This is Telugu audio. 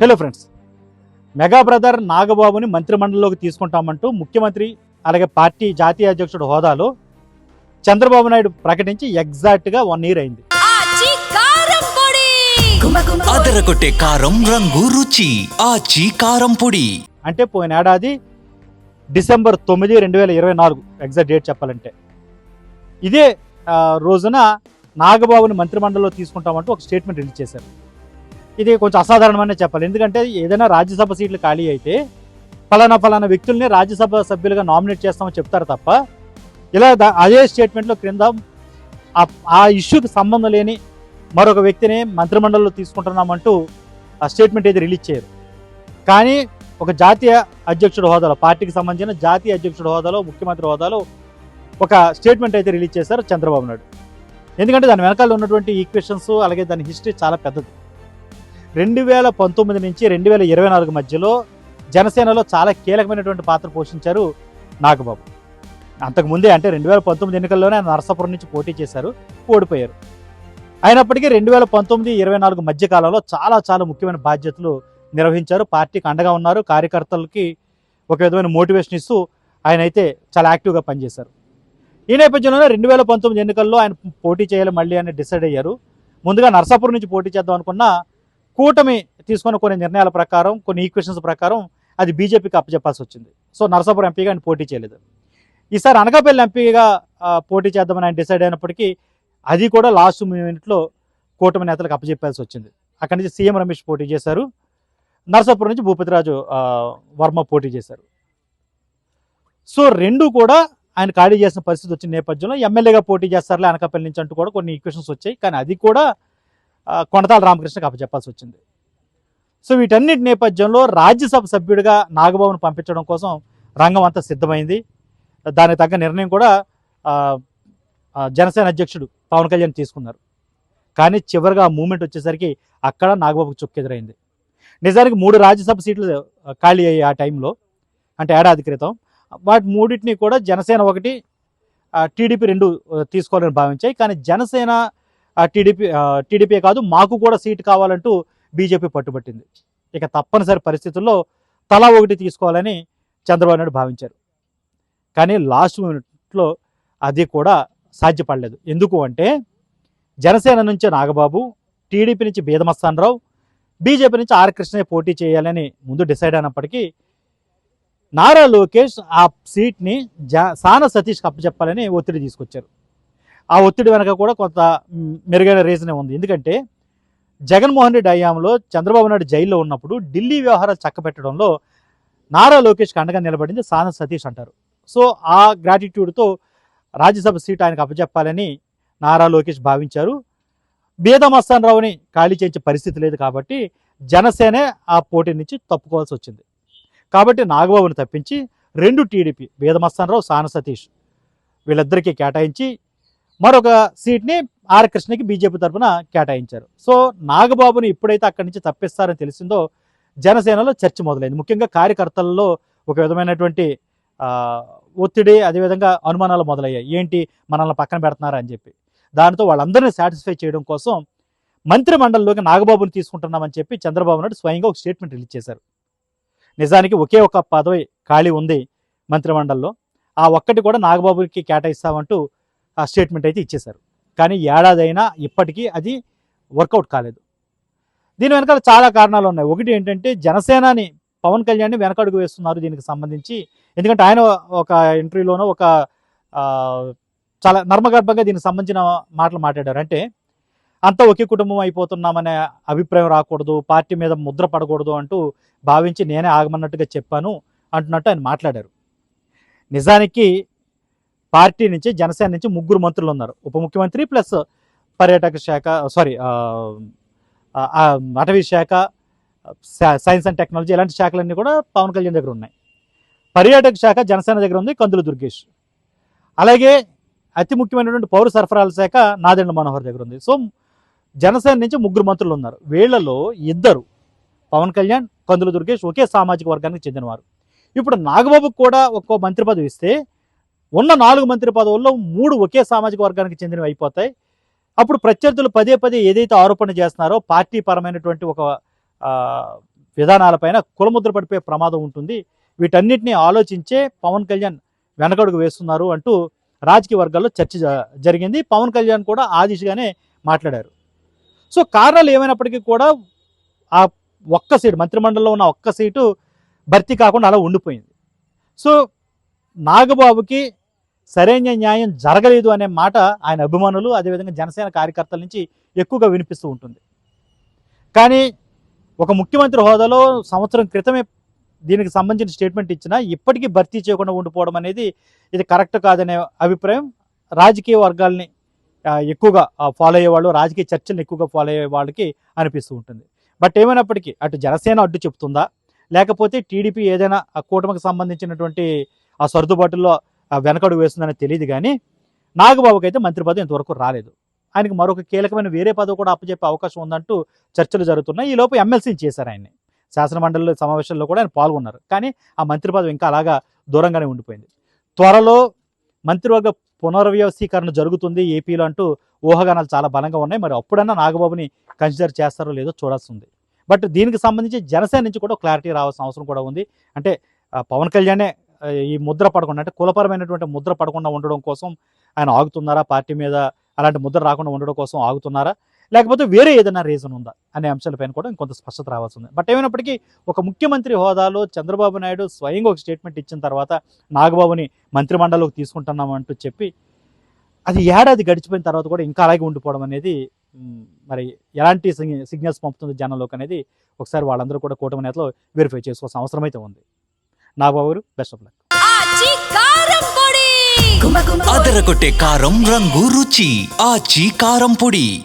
Hello friends. మెగా బ్రదర్ నాగబాబుని మంత్రిమండలిలోకి తీసుకుంటామంటూ ముఖ్యమంత్రి అలాగే పార్టీ జాతీయ అధ్యక్షుడు హోదాలో చంద్రబాబు నాయుడు ప్రకటించి ఎగ్జాక్ట్గా వన్ ఇయర్ అయింది. ఆచి కారం అదరగొట్టే రంగు రుచి. ఆచి కారం పొడి. అంటే పోయిన ఏడాది డిసెంబర్ తొమ్మిది రెండు వేల ఇరవై నాలుగు ఎగ్జాక్ట్ డేట్ చెప్పాలంటే. ఇదే రోజున నాగబాబుని మంత్రిమండలిలో తీసుకుంటామంటూ ఒక స్టేట్మెంట్ రిలీజ్ చేశారు. ఇది కొంచెం అసాధారణమనే చెప్పాలి. ఎందుకంటే ఏదైనా రాజ్యసభ సీట్లు ఖాళీ అయితే ఫలానా ఫలానా వ్యక్తుల్ని రాజ్యసభ సభ్యులుగా నామినేట్ చేస్తామని చెప్తారు తప్ప ఇలా దా- అదే స్టేట్మెంట్లో క్రింద ఆ- ఇష్యూకి సంబంధం లేని మరొక వ్యక్తిని మంత్రిమండలిలో తీసుకుంటున్నామంటూ ఆ స్టేట్మెంట్ అయితే రిలీజ్ చేయరు. కానీ ఒక జాతీయ అధ్యక్షుడు హోదాలో పార్టీకి సంబంధించిన జాతీయ అధ్యక్షుడు హోదాలో ముఖ్యమంత్రి హోదాలో ఒక స్టేట్మెంట్ అయితే రిలీజ్ చేశారు చంద్రబాబు నాయుడు. ఎందుకంటే దాని వెనకాల ఉన్నటువంటి ఈక్వేషన్స్ అలాగే దాని హిస్టరీ చాలా పెద్దది. రెండు వేల పంతొమ్మిది నుంచి రెండు వేల ఇరవై నాలుగు మధ్యలో జనసేనలో చాలా కీలకమైనటువంటి పాత్ర పోషించారు నాగబాబు. అంతకుముందే అంటే రెండు వేల పంతొమ్మిది ఎన్నికల్లోనే ఆయన నరసాపురం నుంచి పోటీ చేశారు ఓడిపోయారు. అయినప్పటికీ రెండు వేల పంతొమ్మిది ఇరవై నాలుగు మధ్య కాలంలో చాలా చాలా ముఖ్యమైన బాధ్యతలు నిర్వహించారు. పార్టీకి అండగా ఉన్నారు కార్యకర్తలకి ఒక విధమైన మోటివేషన్ ఇస్తూ ఆయన అయితే చాలా యాక్టివ్గా పనిచేశారు. ఈ నేపథ్యంలోనే రెండు వేల పంతొమ్మిది ఎన్నికల్లో ఆయన పోటీ చేయాలి మళ్ళీ అని డిసైడ్ అయ్యారు. ముందుగా నరసాపురం నుంచి పోటీ చేద్దాం అనుకున్న కూటమి తీసుకున్న కొన్ని నిర్ణయాల ప్రకారం కొన్ని ఈక్వేషన్స్ ప్రకారం అది బీజేపీకి అప్పచెప్పాల్సి వచ్చింది. సో నరసాపురం ఎంపీగా ఆయన పోటీ చేయలేదు. ఈసారి అనకాపల్లి ఎంపీగా పోటీ చేద్దామని ఆయన డిసైడ్ అయినప్పటికీ అది కూడా లాస్ట్ మినిట్లో కూటమి నేతలకు అప్పచెప్పాల్సి వచ్చింది. అక్కడి నుంచి సీఎం రమేష్ పోటీ చేశారు. నరసాపురం నుంచి భూపతిరాజు వర్మ పోటీ చేశారు. సో రెండు కూడా ఆయన ఖాళీ చేసిన పరిస్థితి వచ్చిన నేపథ్యంలో ఎమ్మెల్యేగా పోటీ చేస్తారులే అనకాపల్లి నుంచి అంటూ కూడా కొన్ని ఈక్వేషన్స్ వచ్చాయి. కానీ అది కూడా కొండతాల కొనతాల రామకృష్ణకి అప్పచెప్పాల్సి వచ్చింది. సో వీటన్నిటి నేపథ్యంలో రాజ్యసభ సభ్యుడిగా నాగబాబును పంపించడం కోసం రంగం అంతా సిద్ధమైంది. దానికి తగ్గ నిర్ణయం కూడా జనసేన అధ్యక్షుడు పవన్ కళ్యాణ్ తీసుకున్నారు. కానీ చివరిగా ఆ మూమెంట్ వచ్చేసరికి అక్కడ నాగబాబుకు చుక్కెదురైంది నిజానికి మూడు రాజ్యసభ సీట్లు ఖాళీ అయ్యాయి ఆ టైంలో అంటే ఏడాది క్రితం. వాటి మూడింటిని కూడా జనసేన ఒకటి టీడీపీ రెండు తీసుకోవాలని భావించాయి. కానీ జనసేన టీడీపీ టీడీపీ కాదు మాకు కూడా సీటు కావాలంటూ బీజేపీ పట్టుబట్టింది. ఇక తప్పనిసరి పరిస్థితుల్లో తలా ఒకటి తీసుకోవాలని చంద్రబాబు నాయుడు భావించారు. కానీ లాస్ట్ మినిట్లో అది కూడా సాధ్యపడలేదు. ఎందుకు అంటే జనసేన నుంచి నాగబాబు టీడీపీ నుంచి బీదమస్తాన్ రావు బీజేపీ నుంచి ఆర్ కృష్ణయ్య పోటీ చేయాలని ముందు డిసైడ్ అయినప్పటికీ నారా లోకేష్ ఆ సీట్ని జా సాన సతీష్కి అప్పచెప్పాలని ఒత్తిడి తీసుకొచ్చారు. ఆ ఒత్తిడి వెనక కూడా కొంత మెరుగైన రీజనే ఉంది. ఎందుకంటే జగన్మోహన్ రెడ్డి హయాంలో చంద్రబాబు నాయుడు జైల్లో ఉన్నప్పుడు ఢిల్లీ వ్యవహారాలు చక్కబెట్టడంలో నారా లోకేష్కి అండగా నిలబడింది సాన సతీష్ అంటారు. సో ఆ గ్రాటిట్యూడ్తో రాజ్యసభ సీట్ ఆయనకు అప్పచెప్పాలని నారా లోకేష్ భావించారు. బీదమస్తాన్ రావుని ఖాళీ చేయించే పరిస్థితి లేదు కాబట్టి జనసేనే ఆ పోటీ నుంచి తప్పుకోవాల్సి వచ్చింది. కాబట్టి నాగబాబుని తప్పించి రెండు టీడీపీ బీదమస్తాన్ రావు సాన సతీష్ వీళ్ళిద్దరికీ కేటాయించి మరొక సీట్ని ఆర్ కృష్ణకి బీజేపీ తరఫున కేటాయించారు. సో నాగబాబుని ఎప్పుడైతే అక్కడి నుంచి తప్పిస్తారని తెలిసిందో జనసేనలో చర్చ మొదలైంది. ముఖ్యంగా కార్యకర్తల్లో ఒక విధమైనటువంటి ఒత్తిడి అదేవిధంగా అనుమానాలు మొదలయ్యాయి. ఏంటి? మనల్ని పక్కన పెడుతున్నారా అని చెప్పి. దానితో వాళ్ళందరినీ సాటిస్ఫై చేయడం కోసం మంత్రి మండలిలోకి నాగబాబుని తీసుకుంటున్నామని చెప్పి చంద్రబాబు నాయుడు స్వయంగా ఒక స్టేట్మెంట్ రిలీజ్ చేశారు. నిజానికి ఒకే ఒక పదవి ఖాళీ ఉంది మంత్రిమండలిలో. ఆ ఒక్కటి కూడా నాగబాబుకి కేటాయిస్తామంటూ ఆ స్టేట్మెంట్ అయితే ఇచ్చేశారు. కానీ ఏడాదైనా ఇప్పటికీ అది వర్కౌట్ కాలేదు. దీని వెనకాల చాలా కారణాలు ఉన్నాయి. ఒకటి ఏంటంటే జనసేనని పవన్ కళ్యాణ్ని వెనకడుగు వేస్తున్నారు దీనికి సంబంధించి. ఎందుకంటే ఆయన ఒక ఇంటర్వ్యూలోనో ఒక చాలా నర్మగర్భంగా దీనికి సంబంధించిన మాటలు మాట్లాడారు. అంటే అంతా ఒకే కుటుంబం అయిపోతున్నామనే అభిప్రాయం రాకూడదు పార్టీ మీద ముద్ర పడకూడదు అంటూ భావించి నేనే ఆగమన్నట్టుగా చెప్పాను అంటున్నట్టు ఆయన మాట్లాడారు. నిజానికి పార్టీ నుంచి జనసేన నుంచి ముగ్గురు మంత్రులు ఉన్నారు. ఉప ముఖ్యమంత్రి ప్లస్ పర్యాటక శాఖ సారీ అటవీ శాఖ సైన్స్ అండ్ టెక్నాలజీ ఇలాంటి శాఖలన్నీ కూడా పవన్ కళ్యాణ్ దగ్గర ఉన్నాయి. పర్యాటక శాఖ జనసేన దగ్గర ఉంది కందుల దుర్గేష్. అలాగే అతి ముఖ్యమైనటువంటి పౌర సరఫరాల శాఖ నాదెండ్ల మనోహర్ దగ్గర ఉంది. సో జనసేన నుంచి ముగ్గురు మంత్రులు ఉన్నారు. వీళ్ళలో ఇద్దరు పవన్ కళ్యాణ్ కందుల దుర్గేష్ ఒకే సామాజిక వర్గానికి చెందినవారు. ఇప్పుడు నాగబాబుకు కూడా ఒక్కో మంత్రి పదవి ఇస్తే ఉన్న నాలుగు మంత్రి పదవుల్లో మూడు ఒకే సామాజిక వర్గానికి చెందినవి అయిపోతాయి. అప్పుడు ప్రత్యర్థులు పదే పదే ఏదైతే ఆరోపణ చేస్తున్నారో పార్టీ పరమైనటువంటి ఒక విధానాలపైన కులముద్ర పడిపోయే ప్రమాదం ఉంటుంది. వీటన్నిటిని ఆలోచించే పవన్ కళ్యాణ్ వెనకడుగు వేస్తున్నారు అంటూ రాజకీయ వర్గాల్లో చర్చ జ- జరిగింది. పవన్ కళ్యాణ్ కూడా ఆ దిశగానే మాట్లాడారు. సో కారణాలు ఏమైనప్పటికీ కూడా ఆ ఒక్క సీటు మంత్రిమండలిలో ఉన్న ఒక్క సీటు భర్తీ కాకుండా అలా ఉండిపోయింది. సో నాగబాబుకి సరైన న్యాయం జరగలేదు అనే మాట ఆయన అభిమానులు అదేవిధంగా జనసేన కార్యకర్తల నుంచి ఎక్కువగా వినిపిస్తూ ఉంటుంది. కానీ ఒక ముఖ్యమంత్రి హోదాలో సంవత్సరం క్రితమే దీనికి సంబంధించిన స్టేట్మెంట్ ఇచ్చినా ఇప్పటికీ భర్తీ చేయకుండా ఉండిపోవడం అనేది ఇది కరెక్ట్ కాదనే అభిప్రాయం. రాజకీయ వర్గాల్ని ఎక్కువగా ఫాలో అయ్యేవాళ్ళు రాజకీయ చర్చలను ఎక్కువగా ఫాలో అయ్యే వాళ్ళకి అనిపిస్తూ ఉంటుంది. బట్ ఏమైనప్పటికీ అటు జనసేన అడ్డు చెప్తుందా? లేకపోతే టీడీపీ ఏదైనా ఆ కూటమికి సంబంధించినటువంటి ఆ సర్దుబాటులో వెనకడుగు వేస్తుందని తెలియదు కానీ నాగబాబుకి అయితే మంత్రి పదవి ఇంతవరకు రాలేదు. ఆయనకు మరొక కీలకమైన వేరే పదవి కూడా అప్పచెప్పే అవకాశం ఉందంటూ చర్చలు జరుగుతున్నాయి. ఈ లోపు ఎమ్మెల్సీని చేశారు ఆయన్ని. శాసనమండలి సమావేశంలో కూడా ఆయన పాల్గొన్నారు. కానీ ఆ మంత్రి పదవి ఇంకా అలాగా దూరంగానే ఉండిపోయింది. త్వరలో మంత్రివర్గ పునర్వ్యవస్థీకరణ జరుగుతుంది ఏపీలో అంటూ ఊహాగానాలు చాలా బలంగా ఉన్నాయి. మరి అప్పుడన్నా నాగబాబుని కన్సిడర్ చేస్తారో లేదో చూడాల్సి ఉంది బట్ దీనికి సంబంధించి జనసేన నుంచి కూడా క్లారిటీ రావాల్సిన అవసరం కూడా ఉంది. అంటే పవన్ కళ్యాణే ఈ ముద్ర పడకుండా అంటే కులపరమైనటువంటి ముద్ర పడకుండా ఉండడం కోసం ఆయన ఆగుతున్నారా? పార్టీ మీద అలాంటి ముద్ర రాకుండా ఉండడం కోసం ఆగుతున్నారా? లేకపోతే వేరే ఏదైనా రీజన్ ఉందా? అనే అంశాలపైన కూడా ఇంకొంత స్పష్టత రావాల్సి ఉంది. బట్ ఏమైనప్పటికీ ఒక ముఖ్యమంత్రి హోదాలో చంద్రబాబు నాయుడు స్వయంగా ఒక స్టేట్మెంట్ ఇచ్చిన తర్వాత నాగబాబుని మంత్రిమండలిలోకి తీసుకుంటున్నామంటూ చెప్పి అది ఏడాది గడిచిపోయిన తర్వాత కూడా ఇంకా అలాగే ఉండిపోవడం అనేది మరి ఎలాంటి సిగ్నల్స్ పంపుతుంది జనంలోకి అనేది ఒకసారి వాళ్ళందరూ కూడా కూటమి నేతలు వెరిఫై చేసుకోవాల్సిన అవసరమైతే ఉంది. నాగబాబు బెస్ట్ ఆఫ్ లక్ అదరగొట్టే కారం రంగు రుచి. ఆచి కారం పొడి.